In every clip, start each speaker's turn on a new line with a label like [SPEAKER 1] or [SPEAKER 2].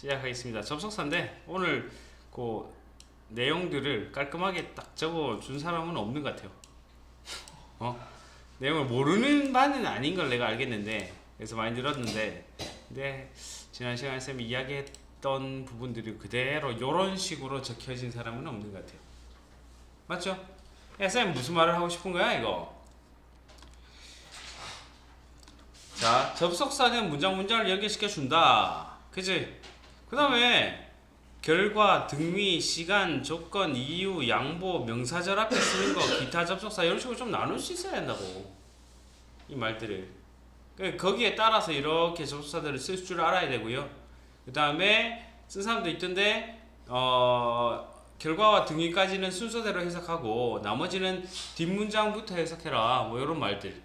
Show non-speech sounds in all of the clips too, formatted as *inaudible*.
[SPEAKER 1] 시작하겠습니다. 접속사인데 오늘 그 내용들을 깔끔하게 딱 적어 준 사람은 없는 것 같아요. 어? 내용을 모르는 바는 아닌 걸 내가 알겠는데 그래서 많이 들었는데 근데 지난 시간에 쌤이 이야기했던 부분들이 그대로 이런 식으로 적혀진 사람은 없는 것 같아요. 맞죠? 야, 쌤 무슨 말을 하고 싶은 거야 이거? 자, 접속사는 문장 문장을 연결시켜 준다. 그지? 그 다음에 결과, 등위, 시간, 조건, 이유, 양보, 명사절 앞에 쓰는 거, 기타 접속사 이런 식으로 좀 나눌 수 있어야 한다고. 이 말들을. 그 거기에 따라서 이렇게 접속사들을 쓸 줄 알아야 되고요. 그 다음에 쓴 사람도 있던데 어, 결과와 등위까지는 순서대로 해석하고 나머지는 뒷문장부터 해석해라. 뭐 이런 말들.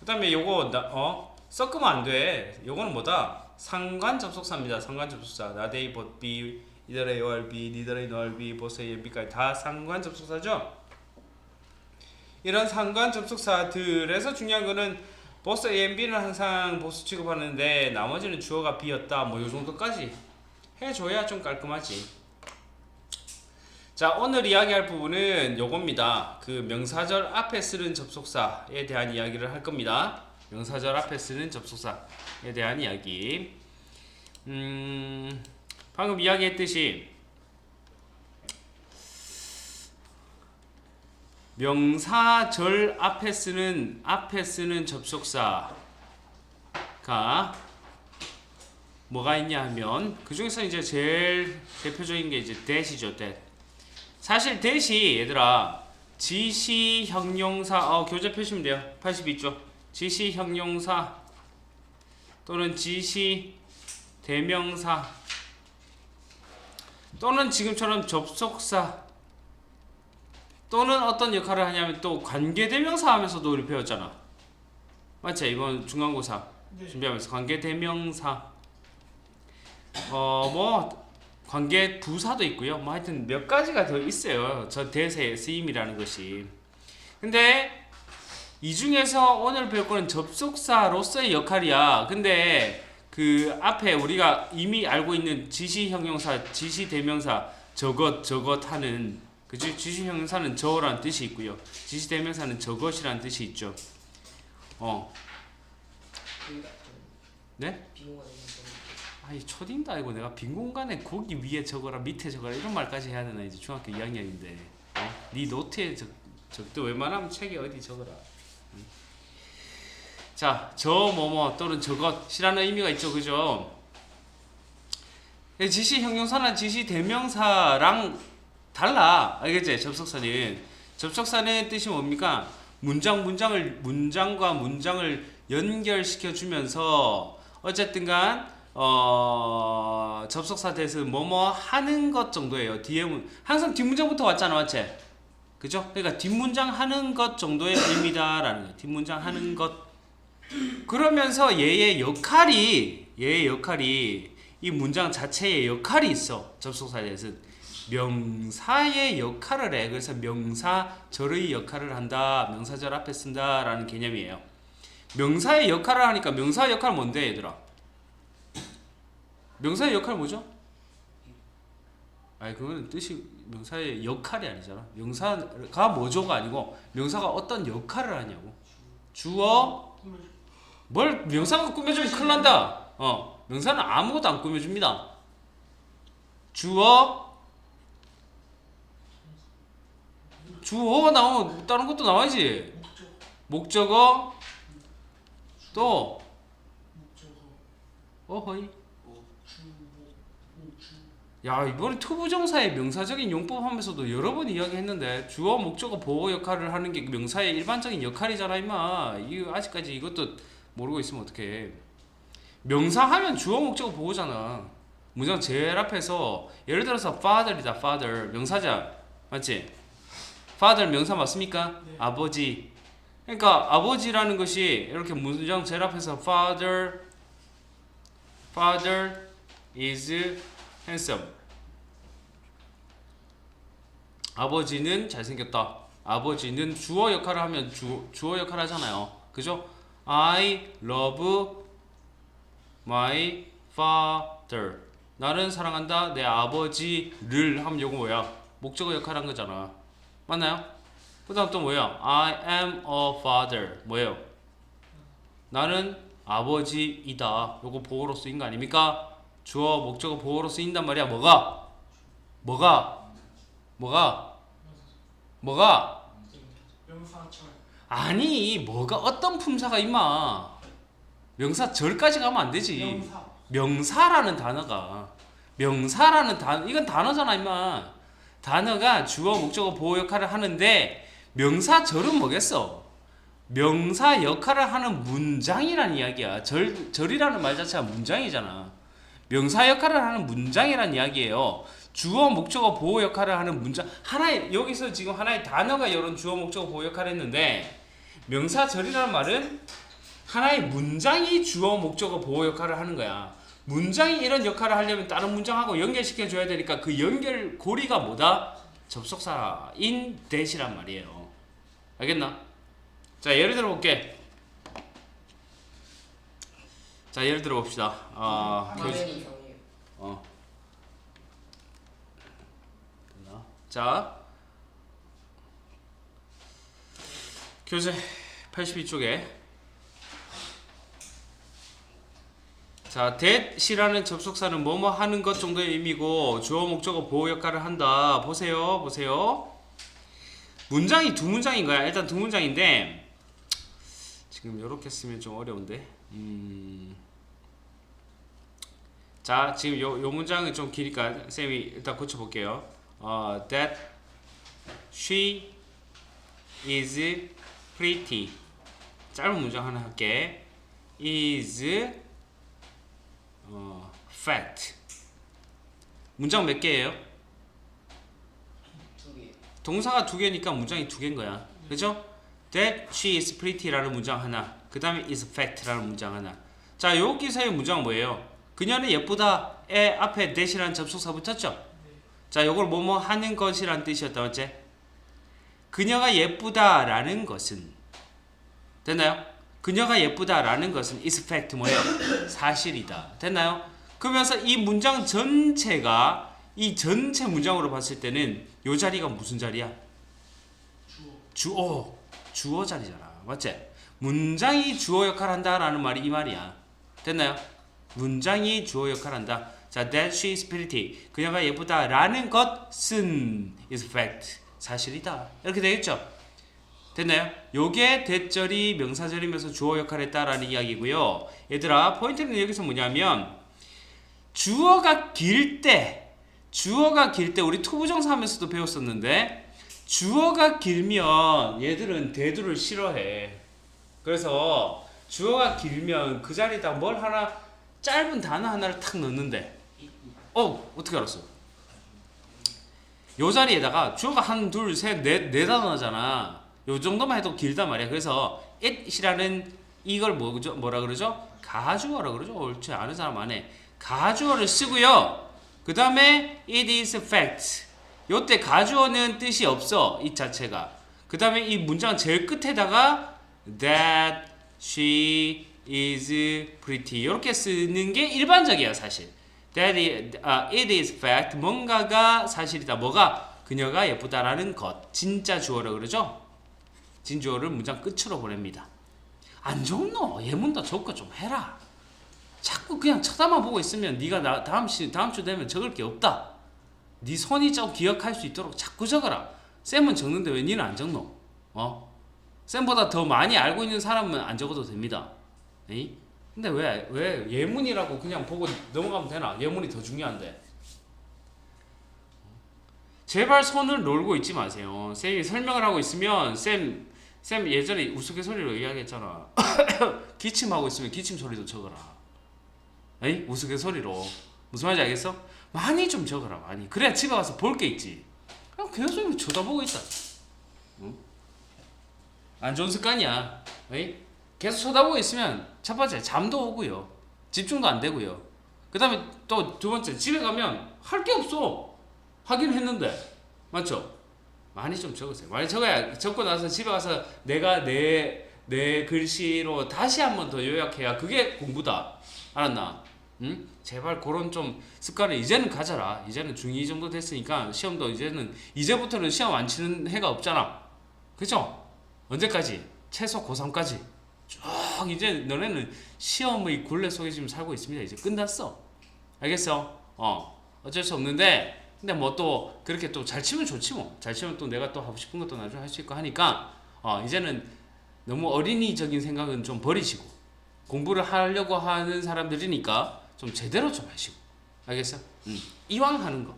[SPEAKER 1] 그 다음에 요거 나, 어 섞으면 안 돼. 요거는 뭐다? 상관 접속사입니다. 상관 접속사. 나데이 벗비 이더레 요알비 니더레 노알비 보세 예비까지 다 상관 접속사죠. 이런 상관 접속사들에서 중요한 거는 보스 AMB는 항상 보스 취급하는데 나머지는 주어가 B였다. 뭐 요 정도까지 해줘야 좀 깔끔하지. 자 오늘 이야기할 부분은 요겁니다. 그 명사절 앞에 쓰는 접속사에 대한 이야기를 할 겁니다. 명사절 앞에 쓰는 접속사 에 대한 이야기. 음 방금 이야기했듯이 명사절 앞에 쓰는 앞에 쓰는 접속사가 뭐가 있냐 하면 그 중에서 이제 제일 대표적인 게 이제 that이죠, that. 사실 that이 얘들아 지시 형용사 어 교재 펴시면 돼요. 82쪽. 지시 형용사 또는 지시 대명사 또는 지금처럼 접속사 또는 어떤 역할을 하냐면 또 관계대명사 하면서도 우리 배웠잖아. 맞지? 이번 중간고사 준비하면서 관계대명사 어 뭐 관계 부사도 있고요. 뭐 하여튼 몇 가지가 더 있어요. 저 대세의 쓰임이라는 것이. 근데 이 중에서 오늘 배울 거는 접속사로서의 역할이야. 근데 그 앞에 우리가 이미 알고 있는 지시 형용사, 지시 대명사 저것 저것 하는 그지 지시 형용사는 저라는 뜻이 있고요. 지시 대명사는 저것이라는 뜻이 있죠. 어. 네? 아이 초딩도 아니고 내가 빈 공간에 거기 위에 적어라 밑에 적어라 이런 말까지 해야 되나 이제 중학교 2학년인데 어? 네 노트에 적, 적도 웬만하면 책에 어디 적어라 응? 자, 저 뭐뭐 또는 저것이라는 의미가 있죠 그죠 예, 지시 형용사나 지시 대명사랑 달라 알겠지 접속사는 접속사는 뜻이 뭡니까 문장 문장을 문장과 문장을 연결시켜 주면서 어쨌든 간 어 접속사 대서 뭐뭐 하는 것 정도예요. 뒤에 문 항상 뒷문장부터 왔잖아, 맞지? 그죠? 그러니까 뒷문장 하는 것 정도의 의미다라는 거예요. 뒷문장 하는 것. 그러면서 얘의 역할이 얘의 역할이 이 문장 자체의 역할이 있어. 접속사에 대해서는 명사의 역할을 해. 그래서 명사절의 역할을 한다. 명사절 앞에 쓴다라는 개념이에요. 명사의 역할을 하니까 명사 역할 뭔데, 얘들아? 명사의 역할 뭐죠? 아니 그거는 뜻이 명사의 역할이 아니잖아. 명사가 뭐죠가 아니고 명사가 어떤 역할을 하냐고. 주어 뭘 명사가 꾸며주면 큰일 난다. 어 명사는 아무것도 안 꾸며줍니다. 주어 주어가 나오면 다른 것도 나와야지. 목적어 또 어허이 야 이번에 투부정사의 명사적인 용법 하면서도 여러 번 이야기했는데 주어 목적어 보호 역할을 하는 게 명사의 일반적인 역할이잖아 임마 아직까지 이것도 모르고 있으면 어떡해 명사 하면 주어 목적어 보호잖아 문장 제일 앞에서 예를 들어서 father이다 father 명사자 맞지? father 명사 맞습니까?
[SPEAKER 2] 네.
[SPEAKER 1] 아버지 그러니까 아버지라는 것이 이렇게 문장 제일 앞에서 father father is handsome. 아버지는 잘생겼다. 아버지는 주어 역할을 하면 주, 주어 역할 하잖아요. 그죠? I love my father. 나는 사랑한다 내 아버지를 하면 요거 뭐야? 목적어 역할한 거잖아. 맞나요? 그 다음 또 뭐야? I am a father. 뭐예요? 나는 아버지이다. 요거 보호로 쓰인 거 아닙니까? 주어 목적어 보호로 쓰인단 말이야. 뭐가? 뭐가? 뭐가? 뭐가?
[SPEAKER 2] 명사절
[SPEAKER 1] 아니 뭐가 어떤 품사가 임마? 명사 절까지 가면 안 되지.
[SPEAKER 2] 명사.
[SPEAKER 1] 명사 라는 단어가. 명사라는 단어 이건 단어잖아 임마. 단어가 주어 목적어 보호 역할을 하는데 명사 절은 뭐겠어? 명사 역할을 하는 문장이란 이야기야. 절 절이라는 말 자체가 문장이잖아. 명사 역할을 하는 문장이란 이야기예요. 주어 목적어 보호 역할을 하는 문장. 하나의 여기서 지금 하나의 단어가 이런 주어 목적어 보호 역할을 했는데 명사절이라는 말은 하나의 문장이 주어 목적어 보호 역할을 하는 거야. 문장이 이런 역할을 하려면 다른 문장하고 연결시켜 줘야 되니까 그 연결 고리가 뭐다? 접속사인 대시란 말이에요. 알겠나? 자 예를 들어 볼게. 자 예를 들어 봅시다. 아
[SPEAKER 2] 네.
[SPEAKER 1] 교수-
[SPEAKER 3] 화면이 이상해요.
[SPEAKER 1] 어. 자. 교재 82쪽에 자, that이라는 접속사는 뭐뭐 하는 것 정도의 의미고 주어 목적어 보호 역할을 한다. 보세요. 보세요. 문장이 두 문장인 거야. 일단 두 문장인데 지금 이렇게 쓰면 좀 어려운데. 음. 자, 지금 요, 요 문장은 좀 기니까 쌤이 일단 고쳐 볼게요. 어, that she is pretty. 짧은 문장 하나 할게. is 어, fat. 문장 몇 개예요? 동사가 두 개니까 문장이 두 개인 거야. 그죠? That she is pretty라는 문장 하나. 그 다음에 is fat라는 문장 하나. 자, 여기서의 문장은 뭐예요? 그녀는 예쁘다. 에 앞에 that이라는 접속사 붙었죠? 자, 요걸 뭐뭐 하는 것이란 뜻이었다. 맞지? 그녀가 예쁘다라는 것은 됐나요? 그녀가 예쁘다라는 것은 is fact 뭐예요? *coughs* 사실이다. 됐나요? 그러면서 이 문장 전체가 이 전체 문장으로 봤을 때는 요 자리가 무슨 자리야? 주어 주어 자리잖아 맞지? 문장이 주어 역할을 한다라는 말이 이 말이야 됐나요? 문장이 주어 역할을 한다 자 that she is pretty 그녀가 예쁘다라는 것은 is fact 사실이다 이렇게 되겠죠? 됐나요? 요게 대절이 명사절이면서 주어 역할을 했다라는 이야기고요 얘들아 포인트는 여기서 뭐냐면 주어가 길 때 주어가 길 때 우리 투부정사 하면서도 배웠었는데 주어가 길면 얘들은 대두를 싫어해. 그래서 주어가 길면 그 자리에다 뭘 하나 짧은 단어 하나를 탁 넣는데 어 어떻게 알았어? 요 자리에다가 주어가 한, 둘, 셋, 넷, 네 단어잖아. 요 정도만 해도 길단 말이야. 그래서 it이라는 이걸 뭐죠? 뭐라 그러죠? 가주어라 그러죠? 옳지 아는 사람 안 해. 가주어를 쓰고요. 그 다음에 it is fact. 요때 가주어는 뜻이 없어. 이 자체가. 그 다음에 이 문장 제일 끝에다가 that she is pretty 이렇게 쓰는 게 일반적이야 사실. That is, 아, it is fact 뭔가가 사실이다. 뭐가 그녀가 예쁘다라는 것. 진짜 주어라 그러죠? 진주어를 문장 끝으로 보냅니다. 안 좋노? 예문도 적고 좀 해라. 자꾸 그냥 쳐다만 보고 있으면 네가 나 다음 시 다음 주 되면 적을 게 없다. 네 손이 좀 기억할 수 있도록 자꾸 적어라. 쌤은 적는데 왜 니는 안 적노? 어? 쌤보다 더 많이 알고 있는 사람은 안 적어도 됩니다. 에이? 근데 왜, 왜 예문이라고 그냥 보고 넘어가면 되나? 예문이 더 중요한데. 제발 손을 놀고 있지 마세요. 쌤이 설명을 하고 있으면 쌤, 쌤 예전에 우스갯소리로 이야기했잖아. *coughs* 기침하고 있으면 기침 소리도 적어라. 에이? 우스갯소리로. 무슨 말인지 알겠어? 많이 좀 적어라, 많이. 그래야 집에 가서 볼 게 있지. 그냥 계속 쳐다보고 있다. 응? 안 좋은 습관이야. 에이? 계속 쳐다보고 있으면 첫 번째 잠도 오고요. 집중도 안 되고요. 그 다음에 또 두 번째 집에 가면 할 게 없어. 하긴 했는데. 맞죠? 많이 좀 적으세요. 많이 적어야 적고 나서 집에 가서 내가 내, 내 글씨로 다시 한 번 더 요약해야 그게 공부다. 알았나? 응? 제발 그런 좀 습관을 이제는 가져라. 이제는 중2 정도 됐으니까 시험도 이제는 이제부터는 시험 안 치는 해가 없잖아. 그죠? 언제까지? 최소 고3까지. 쭉 이제 너네는 시험의 굴레 속에 지금 살고 있습니다. 이제 끝났어. 알겠어? 어. 어쩔 수 없는데 근데 뭐 또 그렇게 또 잘 치면 좋지 뭐. 잘 치면 또 내가 또 하고 싶은 것도 나중에 할 수 있고 하니까 어 이제는 너무 어린이적인 생각은 좀 버리시고 공부를 하려고 하는 사람들이니까 좀 제대로 좀 하시고 알겠어? 음. 이왕 하는 거.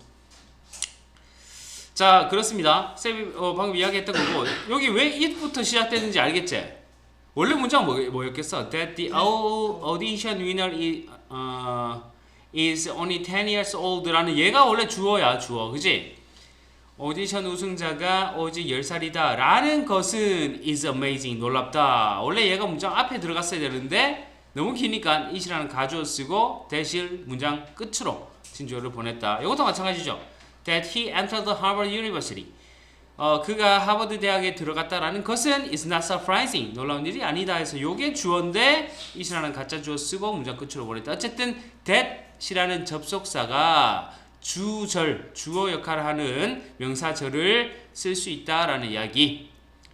[SPEAKER 1] 자 그렇습니다. 쌤이 어, 방금 이야기했던 거고 여기 왜 it부터 시작되는지 알겠지? 원래 문장 뭐, 뭐였겠어? That the au- audition winner is, 어, is only 10 years old라는 얘가 원래 주어야 주어. 그지? 오디션 우승자가 오직 10살이다. 라는 것은 is amazing 놀랍다. 원래 얘가 문장 앞에 들어갔어야 되는데 너무 기니까 it이라는 가주어 쓰고 대실 문장 끝으로 진주어를 보냈다. 이것도 마찬가지죠. That he entered the Harvard University 어, 그가 하버드 대학에 들어갔다라는 것은 is not surprising. 놀라운 일이 아니다 해서 요게 주어인데 it이라는 가짜 주어 쓰고 문장 끝으로 보냈다. 어쨌든 that이라는 접속사가 주절 주어 역할을 하는 명사절을 쓸 수 있다라는 이야기.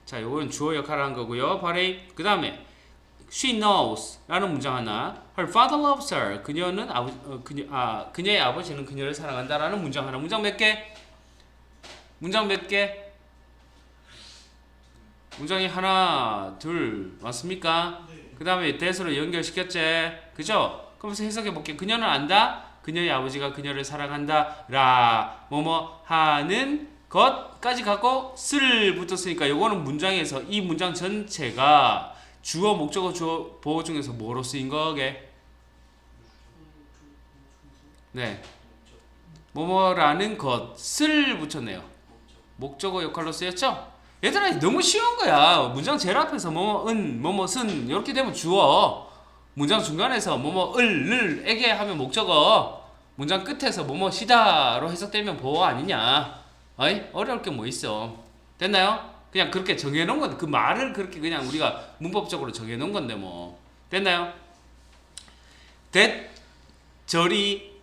[SPEAKER 1] 자 요건 주어 역할을 한 거고요. 바로 그 다음에 she knows라는 문장 하나. her father loves her. 그녀는 아버 어, 그녀 아 그녀의 아버지는 그녀를 사랑한다 라는 문장 하나. 문장 몇 개? 문장 몇 개? 문장이 하나 둘 맞습니까?
[SPEAKER 2] 네.
[SPEAKER 1] 그 다음에 대수로 연결시켰지 그죠? 그러면서 해석해 볼게요 그녀는 안다 그녀의 아버지가 그녀를 사랑한다 라 뭐뭐 하는 것까지 갖고 쓸 붙었으니까 요거는 문장에서 이 문장 전체가 주어 목적어 주어 보호 중에서 뭐로 쓰인 거게 네 뭐뭐라는 것을 붙였네요 목적어 역할로 쓰였죠? 얘들아 너무 쉬운 거야 문장 제일 앞에서 뭐뭐 은 뭐뭐슨 이렇게 되면 주어 문장 중간에서 뭐뭐 을 을 에게 하면 목적어 문장 끝에서 뭐뭐 시다로 해석되면 보어 아니냐 어이 어려울 게 뭐 있어 됐나요? 그냥 그렇게 정해놓은 건데 그 말을 그렇게 그냥 우리가 문법적으로 정해놓은 건데 뭐 됐나요? that 절이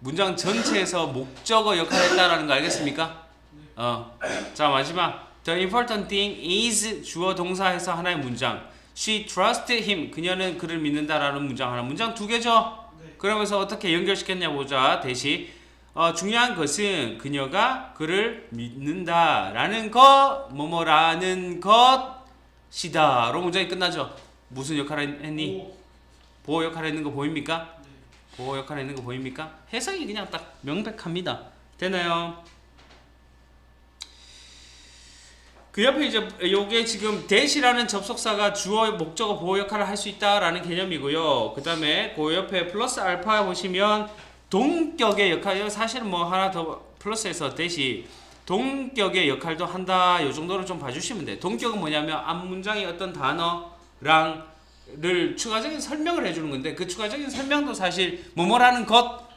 [SPEAKER 1] 문장 전체에서 목적어 역할을 했다라는 거 알겠습니까? 어. 자 마지막 The important thing is 주어 동사에서 하나의 문장 She trusted him 그녀는 그를 믿는다라는 문장 하나 문장 두 개죠?
[SPEAKER 2] 네.
[SPEAKER 1] 그러면서 어떻게 연결시켰냐 보자 대시 어, 중요한 것은 그녀가 그를 믿는다라는 것 뭐뭐라는 것이다로 문장이 끝나죠 무슨 역할을 했니?
[SPEAKER 2] 오.
[SPEAKER 1] 보호 역할을 했는 거 보입니까?
[SPEAKER 2] 네.
[SPEAKER 1] 보호 역할을 했는 거 보입니까? 해석이 그냥 딱 명백합니다. 되나요? 그 옆에 이제 요게 지금 대시라는 접속사가 주어 목적어 보호 역할을 할 수 있다라는 개념이고요. 그 다음에 그 옆에 플러스 알파 보시면 동격의 역할 사실은 뭐 하나 더 플러스해서 대시 동격의 역할도 한다 요 정도로 좀 봐주시면 돼요. 동격은 뭐냐면 앞 문장의 어떤 단어랑 를 추가적인 설명을 해주는 건데 그 추가적인 설명도 사실 뭐뭐라는 것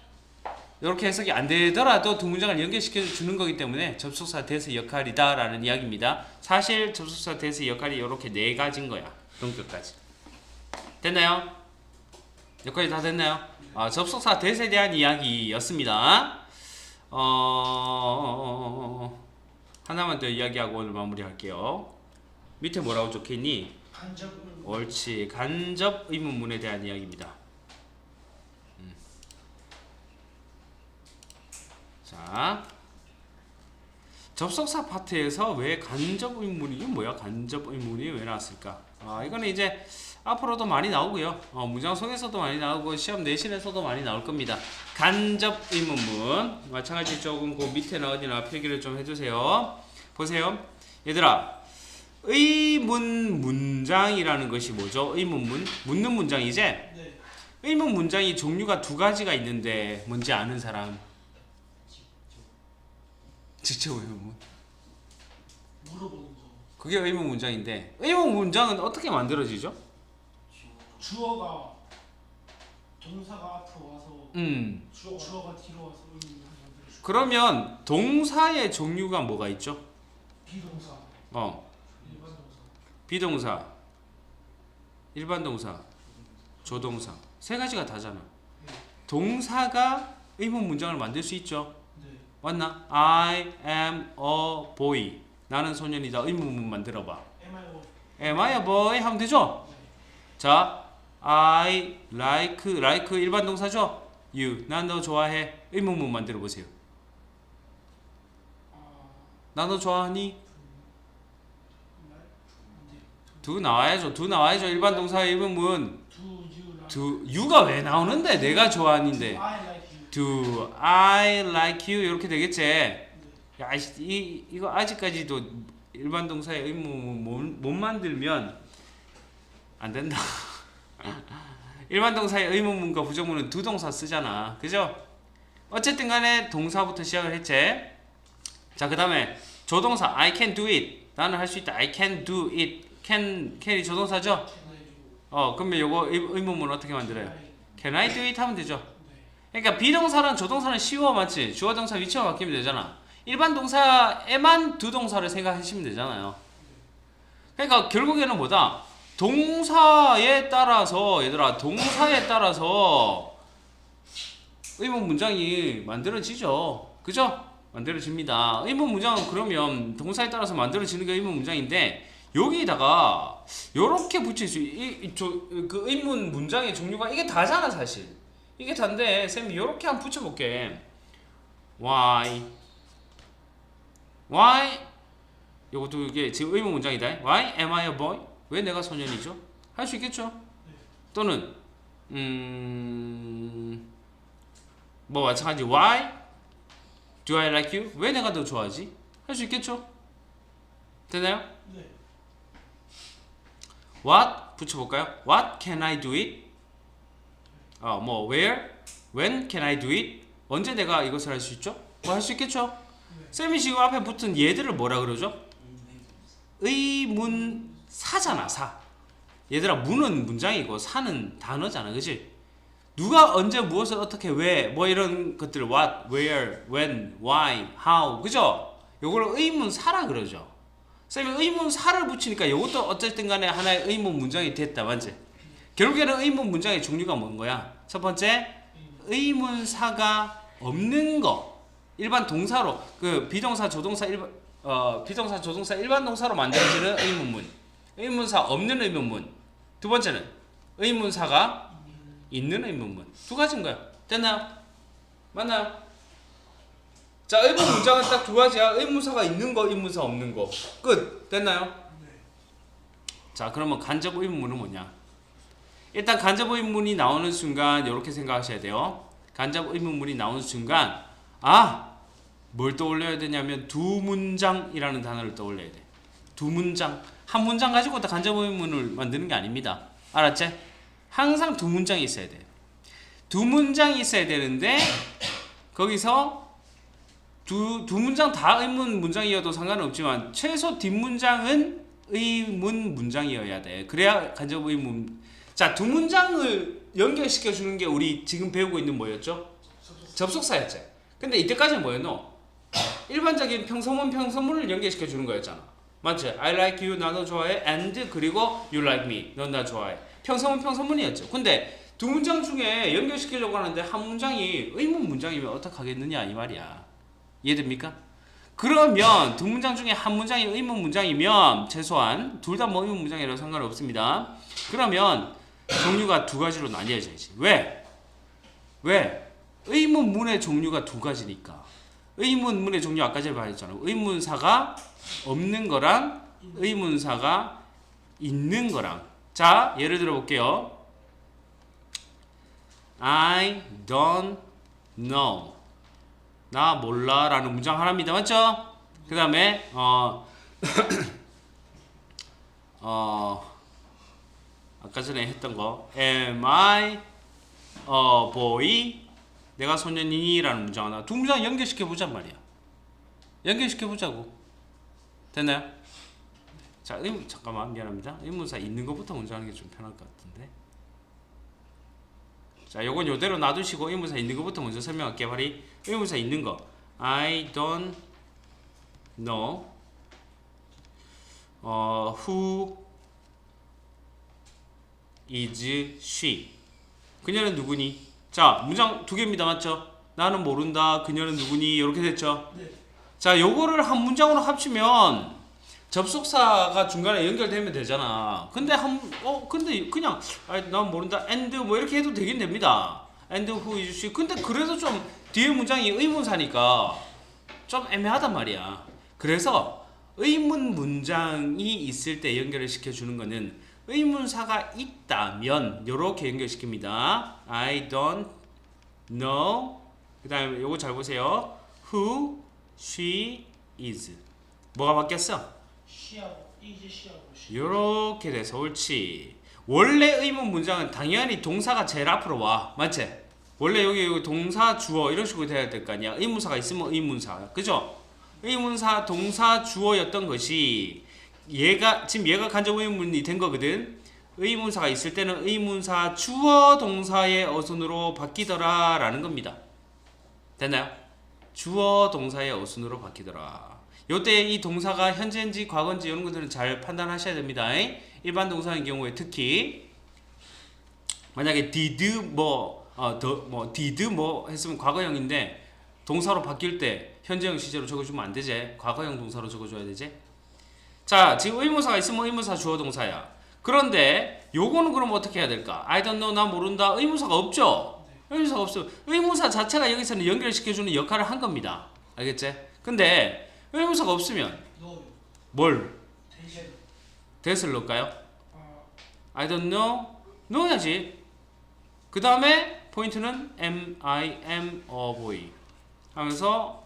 [SPEAKER 1] 이렇게 해석이 안 되더라도 두 문장을 연결시켜 주는 거기 때문에 접속사 대세 역할이다라는 이야기입니다. 사실 접속사 대세 역할이 이렇게 네 가지인 거야. 동격까지. 됐나요? 여기까지 다 됐나요? 아, 접속사 대세에 대한 이야기였습니다. 어... 하나만 더 이야기하고 오늘 마무리할게요. 밑에 뭐라고 적혀있니? 옳지 간접 의문문에 대한 이야기입니다. 자 접속사 파트에서 왜 간접 의문이 이게 뭐야? 간접 의문이 왜 나왔을까? 아 이거는 이제 앞으로도 많이 나오고요. 어, 문장 속에서도 많이 나오고 시험 내신에서도 많이 나올 겁니다. 간접 의문문 마찬가지 조금 그 밑에나 어디나 필기를 좀 해주세요. 보세요, 얘들아. 의문 문장이라는 것이 뭐죠? 의문문 묻는 문장이지?
[SPEAKER 2] 네.
[SPEAKER 1] 의문 문장이 종류가 두 가지가 있는데 뭔지 아는 사람? 직접 의문문.
[SPEAKER 2] 물어보는 거.
[SPEAKER 1] 그게 의문 문장인데 의문 문장은 어떻게 만들어지죠?
[SPEAKER 2] 주어가 동사가 앞으로 와서
[SPEAKER 1] 음
[SPEAKER 2] 주어가, 주어가 뒤로 와서 의미를 만들어주고
[SPEAKER 1] 그러면 동사의 종류가 뭐가 있죠?
[SPEAKER 2] 비동사,
[SPEAKER 1] 어
[SPEAKER 2] 일반 동사.
[SPEAKER 1] 비동사, 일반 동사, 조동사 세 가지가 다잖아. 동사가 의문 문장을 만들 수 있죠.
[SPEAKER 2] 네.
[SPEAKER 1] 맞나? I am a boy. 나는 소년이다. 의문문 만 들어 봐.
[SPEAKER 2] Am I a
[SPEAKER 1] boy? 하면 되죠?
[SPEAKER 2] 네.
[SPEAKER 1] 자, I like like 일반 동사죠? You 난 너 좋아해. 의문문 만 들어 보세요.
[SPEAKER 2] 아,
[SPEAKER 1] 난너 좋아하니? 두 나와야죠. 두 나와야죠. 일반 동사의 의문문. 두 you가 왜 나오는데? 내가 좋아하는데. Do I like you 이렇게 되겠지.
[SPEAKER 2] 네.
[SPEAKER 1] 야, 이, 이 이거 아직까지도 일반 동사의 의문문 못, 못 만들면 안 된다. *laughs* 일반 동사의 의문문과 부정문은 두 동사 쓰잖아. 그죠? 어쨌든 간에 동사부터 시작을 했지. 자, 그 다음에 조동사 I can do it. 나는 할 수 있다. I can do it. can can이 조동사죠? 어, 그러면 요거 의- 의문문 어떻게 만들어요? Can I do it 하면 되죠.
[SPEAKER 2] 네.
[SPEAKER 1] 그러니까 비동사랑 조동사는 쉬워 맞지? 주어 동사 위치만 바뀌면 되잖아. 일반 동사에만 두 동사를 생각하시면 되잖아요. 그러니까 결국에는 뭐다? 동사에 따라서 얘들아 동사에 따라서 의문 문장이 만들어지죠. 그죠? 만들어집니다. 의문 문장은 그러면 동사에 따라서 만들어지는 게 의문 문장인데 여기다가 요렇게 붙일 수, 이, 이, 저, 그 의문 문장의 종류가 이게 다잖아 사실. 이게 단데 쌤이 요렇게 한번 붙여볼게. Why? Why? 요것도 이게 지금 의문 문장이다. Why am I a boy? 왜 내가 소년이죠? 할 수 있겠죠? 또는 음. 뭐 마찬가지 Why do I like you? 왜 내가 더 좋아하지? 할 수 있겠죠? 되나요?
[SPEAKER 2] 네.
[SPEAKER 1] What 붙여볼까요? What can I do it? 어, 뭐 where, when can I do it? 언제 내가 이것을 할 수 있죠? 뭐 할 수 있겠죠?
[SPEAKER 2] 네.
[SPEAKER 1] 쌤이 지금 앞에 붙은 얘들을 뭐라 그러죠? 의문사잖아 사. 얘들아 문은 문장이고 사는 단어잖아, 그렇지? 누가 언제 무엇을 어떻게 왜 뭐 이런 것들 what, where, when, why, how 그죠? 요걸 의문사라 그러죠. 쌤이 의문사를 붙이니까 이것도 어쨌든 간에 하나의 의문 문장이 됐다 맞지? 결국에는 의문 문장의 종류가 뭔 거야? 첫 번째 의문사가 없는 거 일반 동사로 그 비동사 조동사 일반 어 비동사 조동사 일반 동사로 만들어지는 의문문 의문사 없는 의문문 두 번째는 의문사가 있는 의문문 두 가지인 거야 됐나요? 맞나요? 자 의문 문장은 딱 두 가지야 의문사가 있는 거 의문사 없는 거끝 됐나요?
[SPEAKER 2] 네.
[SPEAKER 1] 자 그러면 간접 의문문은 뭐냐? 일단 간접 의문문이 나오는 순간 이렇게 생각하셔야 돼요. 간접 의문문이 나오는 순간 아 뭘 떠올려야 되냐면 두 문장이라는 단어를 떠올려야 돼. 두 문장 한 문장 가지고 다 간접 의문문을 만드는 게 아닙니다. 알았지? 항상 두 문장이 있어야 돼. 두 문장이 있어야 되는데 거기서 두, 두 문장 다 의문 문장이어도 상관은 없지만 최소 뒷문장은 의문 문장이어야 돼. 그래야 간접 의문. 자, 두 문장을 연결시켜 주는 게 우리 지금 배우고 있는 뭐였죠?
[SPEAKER 2] 접속.
[SPEAKER 1] 접속사였지. 근데 이때까지는 뭐였노? 일반적인 평서문 평서문을 연결시켜 주는 거였잖아. 맞지? I like you, 나너 좋아해. And 그리고 you like me, 넌 나 좋아해. 평서문 평서문이었죠. 근데 두 문장 중에 연결시키려고 하는데 한 문장이 의문 문장이면 어떡하겠느냐 이 말이야. 이해됩니까? 그러면 두 문장 중에 한 문장이 의문 문장이면 최소한 둘 다 뭐 의문 문장이라도 상관없습니다. 그러면 종류가 두 가지로 나뉘어져야지. 왜? 왜? 의문문의 종류가 두 가지니까. 의문문의 종류 아까 전에 말했잖아. 의문사가 없는 거랑 의문사가 있는 거랑. 자, 예를 들어 볼게요. I don't know. 나 몰라 라는 문장 하나입니다. 맞죠? 그 다음에 어, *coughs* 어, 아까 전에 했던 거 Am I a boy? 내가 소년이라는 문장 하나 두 문장 연결시켜 보자 말이야. 연결시켜 보자고. 됐나요? 자, 의, 잠깐만 미안합니다. 의문사 있는 것부터 먼저 하는 게 좀 편할 것 같은데. 자, 요건 요대로 놔두시고 의문사 있는 것부터 먼저 설명할게요. 바리 의문사 있는 거. I don't know 어, who is she. 그녀는 누구니? 자, 문장 두 개입니다. 맞죠? 나는 모른다. 그녀는 누구니? 이렇게 됐죠?
[SPEAKER 2] 네.
[SPEAKER 1] 자, 요거를 한 문장으로 합치면 접속사가 중간에 연결되면 되잖아. 근데 한, 어, 근데 그냥, 아, 난 모른다. and 뭐 이렇게 해도 되긴 됩니다. and who is she. 근데 그래도 좀 뒤에 문장이 의문사니까 좀 애매하단 말이야. 그래서 의문 문장이 있을 때 연결을 시켜주는 거는 의문사가 있다면 요렇게 연결시킵니다. I don't know. 그 다음에 요거 잘 보세요. Who she is. 뭐가 바뀌었어? 요렇게 돼서 옳지. 원래 의문 문장은 당연히 동사가 제일 앞으로 와. 맞지? 원래 여기 여기 동사 주어 이런 식으로 돼야 될 거 아니야. 의문사가 있으면 의문사. 그죠? 의문사 동사 주어였던 것이 얘가 지금 얘가 간접 의문이 된 거거든. 의문사가 있을 때는 의문사 주어 동사의 어순으로 바뀌더라 라는 겁니다. 됐나요? 주어 동사의 어순으로 바뀌더라. 요때 이 동사가 현재인지 과거인지 이런 것들은 잘 판단하셔야 됩니다. 일반 동사의 경우에 특히 만약에 did 뭐어더뭐 did 뭐 했으면 과거형인데 동사로 바뀔 때 현재형 시제로 적어주면 안 되지. 과거형 동사로 적어줘야 되지. 자, 지금 의문사가 있으면 의문사 주어 동사야. 그런데 요거는 그럼 어떻게 해야 될까? I don't know 나 모른다. 의문사가 없죠. 의문사가 없어. 의문사 자체가 여기서는 연결시켜주는 역할을 한 겁니다. 알겠지? 근데 의문사가 없으면. 뭘 대스를 넣을까요?
[SPEAKER 2] 아
[SPEAKER 1] I don't know 넣어야지. 그 다음에 포인트는 am I a boy 하면서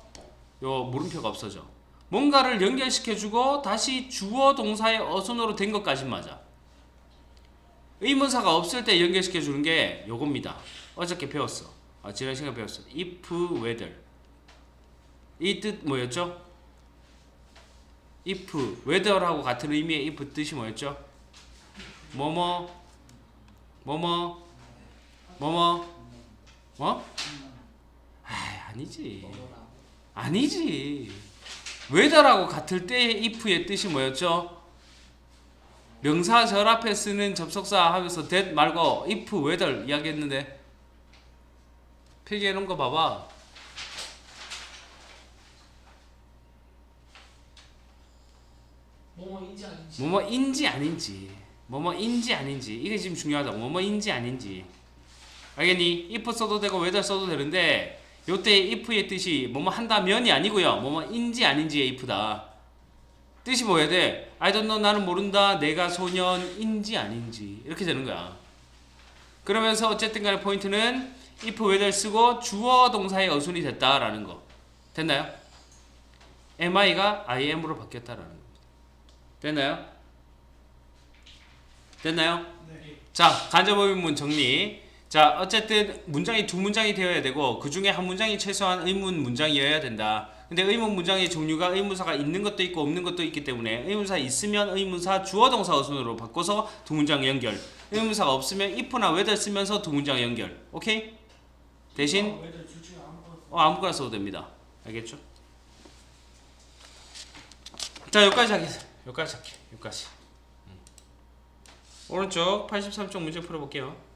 [SPEAKER 1] 요 물음표가 없어져. 뭔가를 연결시켜주고 다시 주어 동사의 어순으로 된 것까지 맞아. 의문사가 없을 때 연결시켜주는 게 요겁니다. 어저께 배웠어. 아, 지난 시간 배웠어. if whether 이 뜻 뭐였죠? if whether하고 같은 의미의 if 뜻이 뭐였죠? 뭐뭐 뭐뭐 뭐뭐 뭐? 아 아니지 아니지 whether하고 같을 때의 if의 뜻이 뭐였죠? 명사 절 앞에 쓰는 접속사 하면서 that 말고 if whether 이야기했는데 필기해 놓은 거 봐봐
[SPEAKER 2] 뭐뭐인지 아닌지.
[SPEAKER 1] 뭐뭐인지 아닌지 뭐뭐인지 아닌지 이게 지금 중요하다 뭐뭐인지 아닌지 알겠니? if 써도 되고 whether 써도 되는데 요때 if의 뜻이 뭐뭐 한다면이 아니고요 뭐뭐인지 아닌지의 if다 뜻이 뭐야 돼? I don't know 나는 모른다 내가 소년인지 아닌지 이렇게 되는 거야 그러면서 어쨌든 간에 포인트는 if whether 쓰고 주어 동사의 어순이 됐다라는 거 됐나요? mi가 im으로 바뀌었다라는 거 됐나요? 됐나요?
[SPEAKER 2] 네.
[SPEAKER 1] 자, 간접의문 정리. 자, 어쨌든 문장이 두 문장이 되어야 되고 그 중에 한 문장이 최소한 의문 문장이어야 된다. 근데 의문 문장의 종류가 의문사가 있는 것도 있고 없는 것도 있기 때문에 의문사 있으면 의문사 주어 동사 어순으로 바꿔서 두 문장 연결. 의문사가 없으면 if나 whether 쓰면서 두 문장 연결. 오케이? 대신
[SPEAKER 2] 아.
[SPEAKER 1] 어, 아무거나 써도 됩니다. 알겠죠? 자, 여기까지 하겠습니다. 여기까지 할게. 여기까지. 음. 오른쪽 83쪽 문제 풀어볼게요.